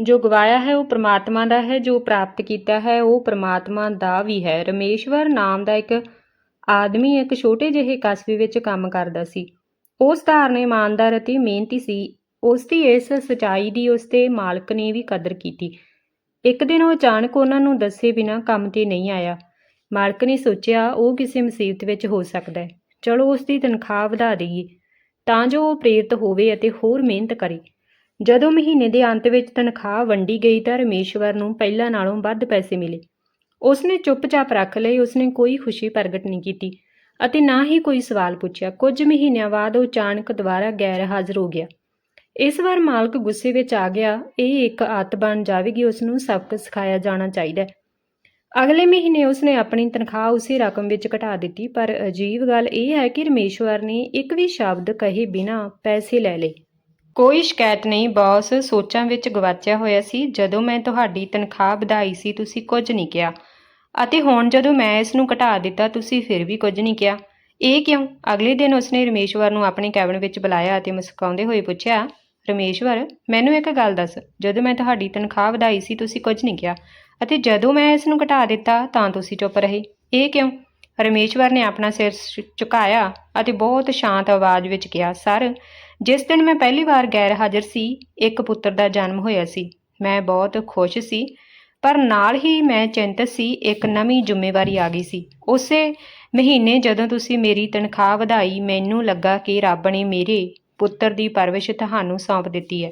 ਜੋ ਗਵਾਇਆ ਹੈ ਉਹ ਪ੍ਰਮਾਤਮਾ ਦਾ ਹੈ, ਜੋ ਪ੍ਰਾਪਤ ਕੀਤਾ ਹੈ ਉਹ ਪ੍ਰਮਾਤਮਾ ਦਾ ਵੀ ਹੈ। ਰਮੇਸ਼ਵਰ ਨਾਮ ਦਾ ਇੱਕ ਆਦਮੀ ਇੱਕ ਛੋਟੇ ਜਿਹੇ ਕਸਬੇ ਵਿੱਚ ਕੰਮ ਕਰਦਾ ਸੀ। ਉਸ ਧਾਰਨੇ ਇਮਾਨਦਾਰ ਅਤੇ ਮਿਹਨਤੀ ਸੀ। ਉਸ ਦੀ ਇਸ ਸਚਾਈ ਦੀ ਉਸ ਦੇ ਮਾਲਕ ਨੇ ਵੀ ਕਦਰ ਕੀਤੀ। ਇੱਕ ਦਿਨ ਉਹ ਅਚਾਨਕ ਉਹਨਾਂ ਨੂੰ ਦੱਸੇ ਬਿਨਾਂ ਕੰਮ ਤੇ ਨਹੀਂ ਆਇਆ। ਮਾਲਕ ਨੇ ਸੋਚਿਆ, ਉਹ ਕਿਸੇ ਮੁਸੀਬਤ ਵਿੱਚ ਹੋ ਸਕਦਾ ਹੈ। ਚਲੋ ਉਸ ਦੀ ਤਨਖਾਹ ਵਧਾ ਦਈਏ। ਤਾਂ ਜੋ ਉਹ ਪ੍ਰੇਰਿਤ ਹੋਵੇ ਅਤੇ ਹੋਰ ਮਿਹਨਤ ਕਰੇ। ਜਦੋਂ ਮਹੀਨੇ ਦੇ ਅੰਤ ਵਿੱਚ ਤਨਖਾਹ ਵੰਡੀ ਗਈ ਤਾਂ ਰਮੇਸ਼ਵਰ ਨੂੰ ਪਹਿਲਾਂ ਨਾਲੋਂ ਵੱਧ ਪੈਸੇ ਮਿਲੇ। ਉਸਨੇ ਚੁੱਪਚਾਪ ਰੱਖ ਲਈ ਉਸਨੇ ਕੋਈ ਖੁਸ਼ੀ ਪ੍ਰਗਟ ਨਹੀਂ ਕੀਤੀ ਅਤੇ ਨਾ ਹੀ ਕੋਈ ਸਵਾਲ ਪੁੱਛਿਆ। ਕੁਝ ਮਹੀਨਿਆਂ ਬਾਅਦ ਉਹ ਅਚਾਨਕ ਦੁਬਾਰਾ ਗੈਰ ਹਾਜ਼ਰ ਹੋ ਗਿਆ। ਇਸ ਵਾਰ ਮਾਲਕ ਗੁੱਸੇ ਵਿੱਚ ਆ ਗਿਆ, ਇਹ ਇੱਕ ਆਦਤ ਬਣ ਜਾਵੇਗੀ ਉਸ ਨੂੰ ਸਬਕ ਸਿਖਾਇਆ ਜਾਣਾ ਚਾਹੀਦਾ ਅਗਲੇ ਮਹੀਨੇ ਉਸਨੇ ਆਪਣੀ ਤਨਖਾਹ ਉਸੇ ਰਕਮ ਵਿੱਚ ਘਟਾ ਦਿੱਤੀ, ਪਰ ਅਜੀਬ ਗੱਲ ਇਹ ਹੈ ਕਿ ਰਮੇਸ਼ਵਰ ਨੇ ਇੱਕ ਵੀ ਸ਼ਬਦ ਕਹੇ ਬਿਨਾਂ ਪੈਸੇ ਲੈ ਲਏ। ਕੋਈ ਸ਼ਿਕਾਇਤ ਨਹੀਂ, ਬੌਸ। ਸੋਚਾਂ ਵਿੱਚ ਗਵਾਚਿਆ ਹੋਇਆ ਸੀ, ਜਦੋਂ ਮੈਂ ਤੁਹਾਡੀ ਤਨਖਾਹ ਵਧਾਈ ਸੀ, ਤੁਸੀਂ ਕੁਝ ਨਹੀਂ ਕਿਹਾ। ਅਤੇ ਹੁਣ ਜਦੋਂ ਮੈਂ ਇਸ ਨੂੰ ਘਟਾ ਦਿੱਤਾ, ਤੁਸੀਂ ਫਿਰ ਵੀ ਕੁਝ ਨਹੀਂ ਕਿਹਾ। ਇਹ ਕਿਉਂ? ਅਗਲੇ ਦਿਨ ਉਸਨੇ ਰਮੇਸ਼ਵਰ ਨੂੰ ਆਪਣੇ ਕੈਬਨ ਵਿੱਚ ਬੁਲਾਇਆ ਅਤੇ ਮੁਸਕਾਉਂਦੇ ਹੋਏ ਪੁੱਛਿਆ, ਰਮੇਸ਼ਵਰ, ਮੈਨੂੰ ਇੱਕ ਗੱਲ ਦੱਸ। ਜਦੋਂ ਮੈਂ ਤੁਹਾਡੀ ਤਨਖਾਹ ਵਧਾਈ ਸੀ, ਤੁਸੀਂ ਕੁਝ ਨਹੀਂ ਕਿਹਾ। ਅਤੇ ਜਦੋਂ ਮੈਂ ਇਸ ਨੂੰ ਘਟਾ ਦਿੱਤਾ, ਤਾਂ ਤੁਸੀਂ ਚੁੱਪ ਰਹੇ। ਇਹ ਕਿਉਂ? ਰਮੇਸ਼ਵਰ ਨੇ ਆਪਣਾ ਸਿਰ ਝੁਕਾਇਆ ਅਤੇ ਬਹੁਤ ਸ਼ਾਂਤ ਆਵਾਜ਼ ਵਿੱਚ ਕਿਹਾ, ਸਰ, ਜਿਸ ਦਿਨ ਮੈਂ ਪਹਿਲੀ ਵਾਰ ਗੈਰ ਹਾਜ਼ਰ ਸੀ, ਇੱਕ ਪੁੱਤਰ ਦਾ ਜਨਮ ਹੋਇਆ ਸੀ। ਮੈਂ ਬਹੁਤ ਖੁਸ਼ ਸੀ, ਪਰ ਨਾਲ ਹੀ ਮੈਂ ਚਿੰਤਤ ਸੀ, ਇੱਕ ਨਵੀਂ ਜ਼ਿੰਮੇਵਾਰੀ ਆ ਗਈ ਸੀ। ਉਸੇ ਮਹੀਨੇ ਜਦੋਂ ਤੁਸੀਂ ਮੇਰੀ ਤਨਖਾਹ ਵਧਾਈ, ਮੈਨੂੰ ਲੱਗਾ ਕਿ ਰੱਬ ਨੇ ਮੇਰੇ ਪੁੱਤਰ ਦੀ ਪਰਵਿਸ਼ ਤੁਹਾਨੂੰ ਸੌਂਪ ਦਿੱਤੀ ਹੈ।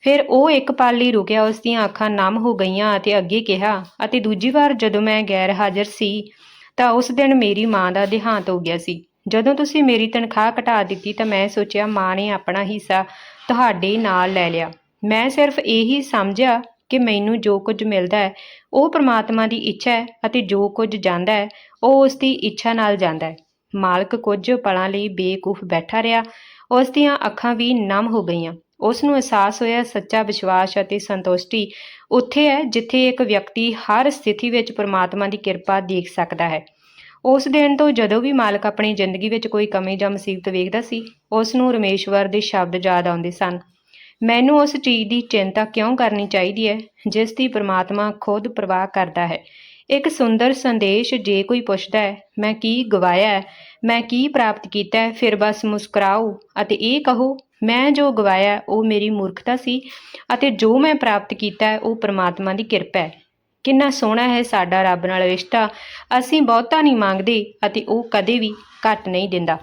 ਫਿਰ ਉਹ ਇੱਕ ਪਲ ਲਈ ਰੁਕਿਆ, ਉਸ ਦੀਆਂ ਅੱਖਾਂ ਨਮ ਹੋ ਗਈਆਂ ਅਤੇ ਅੱਗੇ ਕਿਹਾ, ਅਤੇ ਦੂਜੀ ਵਾਰ ਜਦੋਂ ਮੈਂ ਗੈਰ ਹਾਜ਼ਰ ਸੀ ਤਾਂ ਉਸ ਦਿਨ ਮੇਰੀ ਮਾਂ ਦਾ ਦੇਹਾਂਤ ਹੋ ਗਿਆ ਸੀ। ਜਦੋਂ ਤੁਸੀਂ ਮੇਰੀ ਤਨਖਾਹ ਘਟਾ ਦਿੱਤੀ ਤਾਂ ਮੈਂ ਸੋਚਿਆ, ਮਾਂ ਨੇ ਆਪਣਾ ਹਿੱਸਾ ਤੁਹਾਡੇ ਨਾਲ ਲੈ ਲਿਆ। ਮੈਂ ਸਿਰਫ ਇਹੀ ਸਮਝਿਆ ਕਿ ਮੈਨੂੰ ਜੋ ਕੁਝ ਮਿਲਦਾ ਹੈ, ਉਹ ਪ੍ਰਮਾਤਮਾ ਦੀ ਇੱਛਾ ਹੈ ਅਤੇ ਜੋ ਕੁਝ ਜਾਂਦਾ ਹੈ, ਉਹ ਉਸ ਦੀ ਇੱਛਾ ਨਾਲ ਜਾਂਦਾ ਹੈ। ਮਾਲਕ ਕੁਝ ਪਲਾਂ ਲਈ ਬੇਕੂਫ ਬੈਠਾ ਰਿਹਾ, ਉਸ ਦੀਆਂ ਅੱਖਾਂ ਵੀ ਨਮ ਹੋ ਗਈਆਂ। ਉਸ ਨੂੰ ਅਹਿਸਾਸ ਹੋਇਆ, ਸੱਚਾ ਵਿਸ਼ਵਾਸ ਅਤੇ ਸੰਤੁਸ਼ਟੀ ਉੱਥੇ ਹੈ ਜਿੱਥੇ ਇੱਕ ਵਿਅਕਤੀ ਹਰ ਸਥਿਤੀ ਵਿੱਚ ਪ੍ਰਮਾਤਮਾ ਦੀ ਕਿਰਪਾ ਦੇਖ ਸਕਦਾ ਹੈ। ਉਸ ਦਿਨ ਤੋਂ ਜਦੋਂ ਵੀ ਮਾਲਕ ਆਪਣੀ ਜ਼ਿੰਦਗੀ ਵਿੱਚ ਕੋਈ ਕਮੀ ਜਾਂ ਮੁਸੀਬਤ ਵੇਖਦਾ ਸੀ ਉਸ ਨੂੰ ਰਮੇਸ਼ਵਰ ਦੇ ਸ਼ਬਦ ਯਾਦ ਆਉਂਦੇ ਸਨ। ਮੈਨੂੰ ਉਸ ਚੀਜ਼ ਦੀ ਚਿੰਤਾ ਕਿਉਂ ਕਰਨੀ ਚਾਹੀਦੀ ਹੈ, ਜਿਸ ਦੀ ਪ੍ਰਮਾਤਮਾ ਖੁਦ ਪ੍ਰਵਾਹ ਕਰਦਾ ਹੈ? ਇੱਕ ਸੁੰਦਰ ਸੰਦੇਸ਼ ਜੇ ਕੋਈ ਪੁੱਛਦਾ ਹੈ, ਮੈਂ ਕੀ ਗਵਾਇਆ ਮੈਂ ਕੀ ਪ੍ਰਾਪਤ ਕੀਤਾ ਹੈ? ਫਿਰ ਬਸ ਮੁਸਕਰਾਓ ਅਤੇ ਇਹ ਕਹੋ, ਮੈਂ ਜੋ ਗਵਾਇਆ ਉਹ ਮੇਰੀ ਮੂਰਖਤਾ ਸੀ ਅਤੇ ਜੋ ਮੈਂ ਪ੍ਰਾਪਤ ਕੀਤਾ ਹੈ, ਉਹ ਪ੍ਰਮਾਤਮਾ ਦੀ ਕਿਰਪਾ ਹੈ। ਕਿੰਨਾ ਸੋਹਣਾ ਹੈ ਸਾਡਾ ਰੱਬ ਨਾਲ ਰਿਸ਼ਤਾ। ਅਸੀਂ ਬਹੁਤਾ ਨਹੀਂ ਮੰਗਦੇ ਅਤੇ ਉਹ ਕਦੇ ਵੀ ਘੱਟ ਨਹੀਂ ਦਿੰਦਾ।